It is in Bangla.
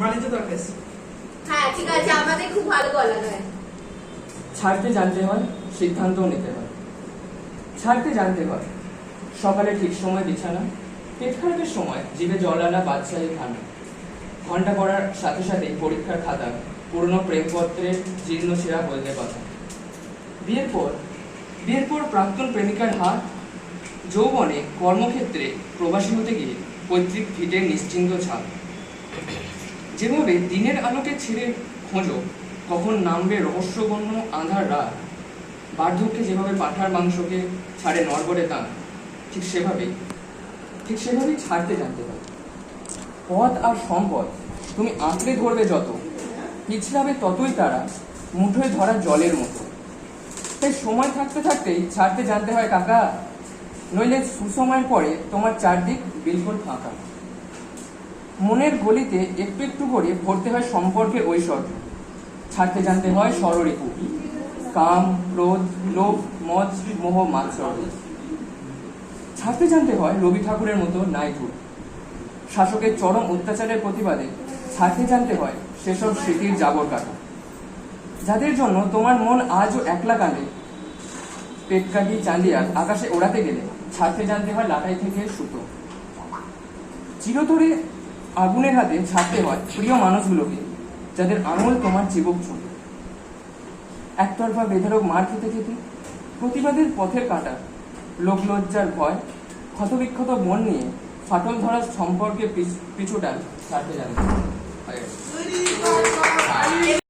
বাণিজ্য দরকার হ্যাঁ ঠিক আছে আমাদের খুব ভালো গলা গায় ছাড়তে জানতে হয় সিদ্ধান্তও নিতে হয়। ছাড়তে জানতে হয় সকালে ঠিক সময় বিছানা পেট খারাপের সময় জিভে জল আনা বাদশাহী খানা। ঘণ্টা পড়ার সাথে সাথেই পরীক্ষার খাতা পুরনো প্রেমপত্রের জীর্ণ ছেঁড়া বলতে কথা। বিয়ের পর বিয়ের পর প্রাক্তন প্রেমিকার হাত যৌবনে কর্মক্ষেত্রে প্রবাসী হতে গিয়ে পৈতৃক ভিটের নিশ্চিন্ত ছাপ। যেভাবে দিনের আলোকে ছেড়ে খোঁজো, কখন নামবে রহস্যগণ্য আঁধার রাত। বার্ধক্যে যেভাবে পাঁঠার মাংসকে ছাড়ে নড়বড়ে দাঁত ঠিক সেভাবেই ঠিক সেভাবেই ছাড়তে জানতে হবে পথ আর সম্পদ, তুমি আঁকড়ে ধরবে যত, পিছলাবে ততই তারা, মুঠোয় ধরা জলের মতো। তাই সময় থাকতে থাকতেই ছাড়তে জানতে হয়, কাকা, নইলে সুসময়ের পরে তোমার চারদিক বিলকুল ফাঁকা। মনের গলিতে একটু একটু করে ভরতে হয় সম্পর্কের ঐশ্বর্য। ছাড়তে জানতে হয় ষড়রিপু কাম, ক্রোধ, লোভ, মদ, মোহ মাৎসর্য ছাড়তে জানতে হয় রবি ঠাকুরের মতো নাইটহুড শাসকের চরম অত্যাচারের প্রতিবাদে ছাড়তে জানতে হয় সেসব স্মৃতির জাবর কাটা যাদের জন্য তোমার মন আজও একলা কাঁদে পেট কাটি চাঁদিয়ার আকাশে ওড়াতে গেলে ছাড়তে জানতে হয় লাটাই থেকে সুতো। চিরতরে আগুনের হাতে ছাড়তে হয় প্রিয় মানুষগুলোকে, যাদের আঙুল তোমার জীবক ছোট একতরফা বেধারক মার খেতে খেতে প্রতিবাদের পথের কাঁটা, লোকলজ্জার ভয়, ক্ষতবিক্ষত মন নিয়ে ফাটল ধরার সম্পর্কে পিছুটান ছাড়তে যাবে